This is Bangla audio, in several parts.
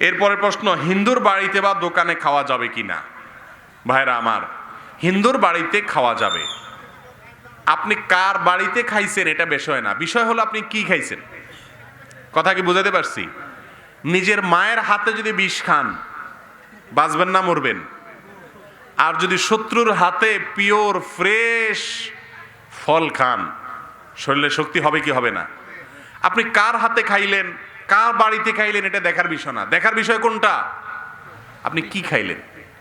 এরপরে প্রশ্ন, হিন্দুর বাড়িতে বা দোকানে খাওয়া যাবে কি না ভাইরা আমার, হিন্দুর বাড়িতে খাওয়া যাবে। আপনি কার বাড়িতে খাইছেন এটা বিষয় না। বিষয় হলো আপনি কি খাইছেন? কথা কি বুঝাতে পারছি? নিজের মায়ের হাতে যদি বিষ খান, বাঁচবেন না মরবেন। আর যদি শত্রুর হাতে পিওর, ফ্রেশ ফল খান, শরীরে শক্তি হবে কি হবে না? আপনি কার হাতে খাইলেন? কার বাড়িতে খাইলেন এটা দেখার বিষয় না। দেখার বিষয় কোনটা? আপনি কি খাইলেন?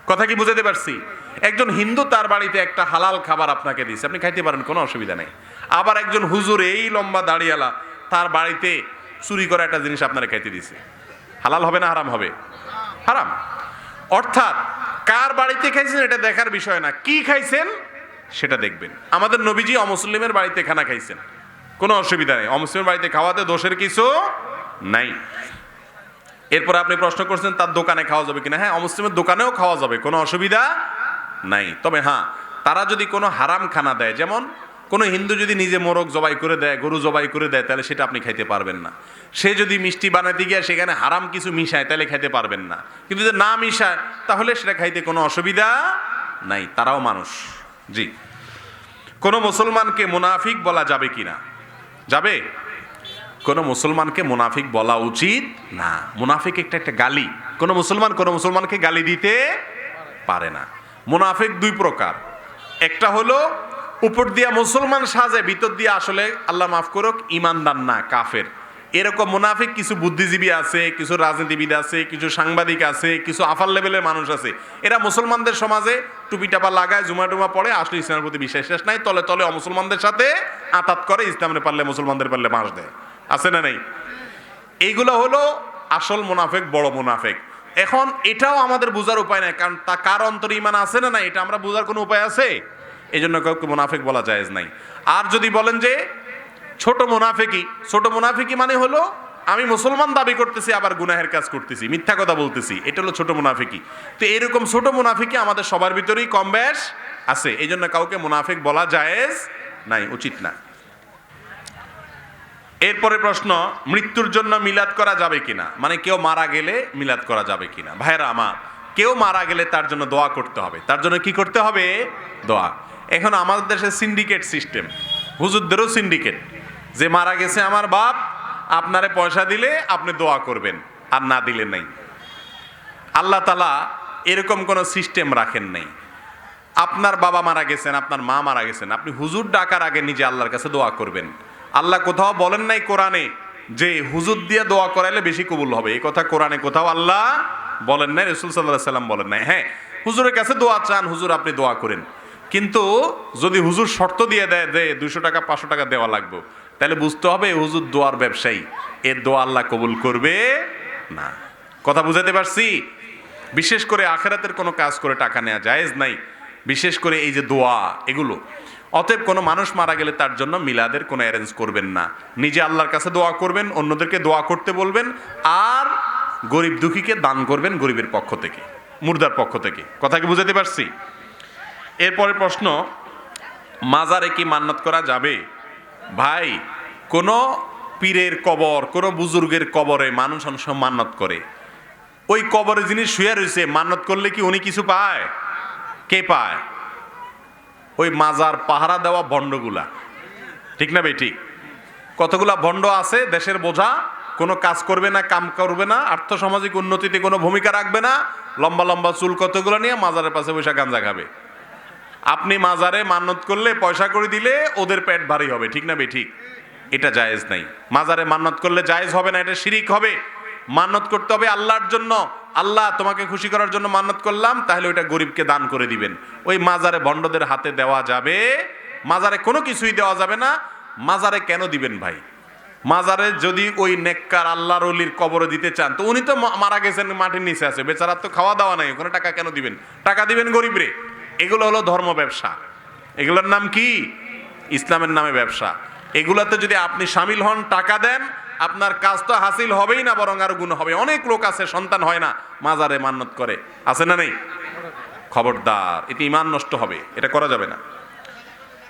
কথা কি বুঝাতে পারছি? একজন হিন্দু তার বাড়িতে একটা হালাল খাবার আপনাকে দিয়েছে আপনি খাইতে পারেন, কোনো অসুবিধা নেই। আবার একজন হুজুর এই লম্বা দাড়িয়ালা তার বাড়িতে চুরি করা একটা জিনিস আপনারা খাইতে দিছে। হালাল হবে না হারাম হবে? হারাম। অর্থাৎ কার বাড়িতে খাইছেন এটা দেখার বিষয় না। কি খাইছেন সেটা দেখবেন। আমাদের নবীজি অমুসলিমের বাড়িতে খানা খাইছেন। কোনো অসুবিধা নেই। অমুসলিমের বাড়িতে খাওয়াতে দোষের কিছু নাই। এরপর আপনি প্রশ্ন করছেন, তার দোকানে খাওয়া যাবে কিনা? হ্যাঁ অমুসলিমের দোকানেও খাওয়া যাবে, কোনো অসুবিধা নাই। তবে হ্যাঁ তারা যদি কোনো হারাম খানা দেয়, যেমন কোনো হিন্দু যদি নিজে মোরগ জবাই করে দেয়, গরু জবাই করে দেয়, তাহলে সেটা আপনি খাইতে পারবেন না। সে যদি মিষ্টি বানাতে গিয়ে সেখানে হারাম কিছু মিশায়, তাহলে খাইতে পারবেন না। কিন্তু যদি না মিশায়, তাহলে সেটা খাইতে কোনো অসুবিধা নাই। তারাও মানুষ। জি। কোনো মুসলমানকে মুনাফিক বলা যাবে কি না যাবে? কোনো মুসলমানকে মুনাফিক বলা উচিত না। মুনাফিক একটা একটা গালি। কোনো মুসলমান কোনো মুসলমানকে গালি দিতে পারে না। মুনাফিক দুই প্রকার। একটা হলো, উপর দিয়া মুসলমান সাজে, ভিতর দিয়ে আসলে আল্লাহ মাফ করুক, ইমানদার না, কাফের। এরকম মুনাফিক কিছু বুদ্ধিজীবী আছে, কিছু রাজনীতিবিদ আছে, কিছু সাংবাদিক আছে, কিছু আফার লেভেলের মানুষ আছে। এরা মুসলমানদের সমাজে টুপি টাপা লাগায় জুমা টুমা পড়ে, আসলে ইসলামের প্রতি বিশ্বাস শেষ নাই, তলে তলে অমুসলমানদের সাথে আতাত করে, ইসলামের পারলে মুসলমানদের পারলে বাঁশ দেয়। আছে না নেই? এইগুলো হলো আসল মুনাফেক, বড় মুনাফেক। এখন এটাও আমাদের বোঝার উপায় নাই, কারণ তা কার অন্তরে ইমান আছে না না এটা আমরা বোঝার কোনো উপায় আছে? এই জন্য কাউকে মুনাফেক বলা জায়েজ নাই। আর যদি বলেন যে ছোট মুনাফেকি ছোট মুনাফেকি মানে হলো আমি মুসলমান দাবি করতেছি, আবার গুনাহের কাজ করতেছি, মিথ্যা কথা বলতেছি, এটা হলো ছোট মুনাফিকি তো এরকম ছোট মুনাফিকি আমাদের সবার ভিতরেই কম বেশ আছে এই জন্য কাউকে মুনাফিক বলা জায়েজ নাই, উচিত না। এরপরে প্রশ্ন, মৃত্যুর জন্য মিলাদ করা যাবে কিনা? মানে কেউ মারা গেলে মিলাদ করা যাবে কিনা? ভাইরা আমার, কেউ মারা গেলে তার জন্য দোয়া করতে হবে। তার জন্য কি করতে হবে? দোয়া। এখন আমাদের দেশে সিন্ডিকেট সিস্টেম হুজুরদেরও সিন্ডিকেট যে মারা গেছে আমার বাপ, আপনারে পয়সা দিলে আপনি দোয়া করবেন, আর না দিলে নাই। আল্লাহ তালা এরকম কোনো সিস্টেম রাখেন নাই। আপনার বাবা মারা গেছেন, আপনার মা মারা গেছেন, আপনি হুজুর ডাকার আগে নিজে আল্লাহর কাছে দোয়া করবেন। আল্লাহ কোথাও বলেন নাই কোরআনে যে হুজুর দিয়ে দোয়া করাইলে বেশি কবুল হবে। এই কথা কোরআনে কোথাও আল্লাহ বলেন নাই, রসুল সাল্লাহ সাল্লাম বলেন নাই। হ্যাঁ হুজুরের কাছে দোয়া চান, হুজুর আপনি দোয়া করেন। কিন্তু যদি হুজুর শর্ত দিয়ে দেয় যে দুশো টাকা, পাঁচশো টাকা দেওয়া লাগবে, তাহলে বুঝতে হবে হুজুর দোয়ার ব্যবসায়ী। এর দোয়া আল্লাহ কবুল করবে না। কথা বুঝাতে পারছি? বিশেষ করে আখেরাতের কোনো কাজ করে টাকা নেওয়া জায়েজ নাই। বিশেষ করে এই যে দোয়া, এগুলো। অতএব কোনো মানুষ মারা গেলে তার জন্য মিলাদের কোনো অ্যারেঞ্জ করবেন না। নিজে আল্লাহর কাছে দোয়া করবেন, অন্যদেরকে দোয়া করতে বলবেন, আর গরিব দুঃখীকে দান করবেন গরিবের পক্ষ থেকে, মুর্দার পক্ষ থেকে। কথা কি বুঝাতে পারছি? এরপরে প্রশ্ন, মাজারে কি মান্নত করা যাবে? ভাই, কোনো পীরের কবর, কোনো বুজুর্গের কবরে মানুষ অনেক মান্নত করে। ওই কবরে যিনি শুয়ে রয়েছে, মান্নত করলে কি উনি কিছু পায়? কে পায়? ওই মাজার পাহারা দেওয়া ভণ্ডগুলা। ঠিক না বেঠিক কতগুলা ভণ্ড আছে, দেশের বোঝা, কোনো কাজ করবে না, কাম করবে না, আর্থসামাজিক উন্নতিতে কোনো ভূমিকা রাখবে না, লম্বা লম্বা চুল কতগুলো নিয়ে মাজারের পাশে বসে গাঞ্জা খাবে। আপনি মাজারে মান্নত করলে পয়সা করে দিলে ওদের পেট ভারী হবে, ঠিক না বেঠিক এটা জায়েজ নাই। মাজারে মান্নত করলে জায়েজ হবে না, এটা শিরিক হবে। মান্নত করতে হবে আল্লাহর জন্য। আল্লাহ তোমাকে খুশি করার জন্য মান্নত করলাম, তাহলে ওইটা গরিবকে দান করে দিবেন। ওই মাজারে ভণ্ডদের হাতে দেওয়া যাবে। মাজারে কোনো কিছুই দেওয়া যাবে না। মাজারে কেন দিবেন ভাই? মাজারে যদি ওই নেককার আল্লাহর অলির কবরে দিতে চান, তো উনি তো মারা গেছেন, মাটির নিচে আছে। বেচারার তো খাওয়া দাওয়া নাই, ওখানে টাকা কেন দিবেন? টাকা দিবেন গরিবরে এগুলো হলো ধর্ম ব্যবসা। এগুলোর নাম কি? ইসলামের নামে ব্যবসা। এগুলাতে যদি আপনি সামিল হন, টাকা দেন, আপনার কাজ তো হাসিল হবেই না, বরং আর গুণ হবে। অনেক লোক আছে, সন্তান হয় না, মাজারে মান্নত করে। আছে না নেই? খবরদার এটি ইমান নষ্ট হবে, এটা করা যাবে না।